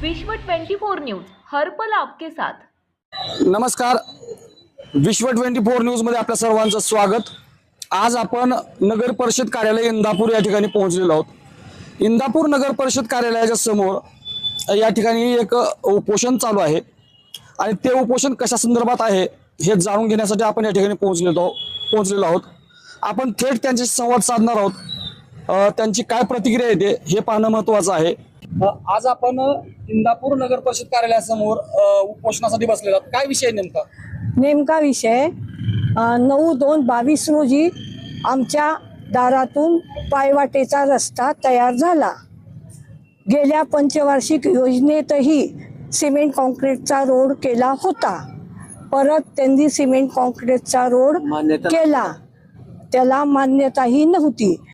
विश्व 24 न्यूज हर पल आपके साथ. नमस्कार. विश्व ट्वेंटी फोर न्यूजमध्ये आपल्या सर्वांचं स्वागत. आज आपण नगर परिषद कार्यालय इंदापूर या ठिकाणी पोहोचलेलो आहोत. इंदापूर नगर परिषद कार्यालयाच्या समोर या ठिकाणी एक उपोषण चालू आहे. आणि ते उपोषण कशा संदर्भात आहे हे जाणून घेण्यासाठी आपण या ठिकाणी पोहोचलेलो आहोत पोहोचलेलो आहोत. आपण थेट त्यांच्याशी संवाद साधणार आहोत. त्यांची काय प्रतिक्रिया येते हे पाहणं महत्वाचं आहे. आज आपण इंदापूर नगर परिषद कार्यालयासमोर उपोषणासाठी बसलेलो आहोत. काय विषय नेमका? नेमका विषय नऊ दोन बावीस रोजी आमच्या दारातून पायवाटेचा रस्ता तयार झाला. गेल्या पंचवार्षिक योजनेतही सिमेंट कॉन्क्रीटचा रोड केला होता. परत त्यांनी सिमेंट कॉन्क्रीटचा रोड केला. त्याला मान्यताही नव्हती.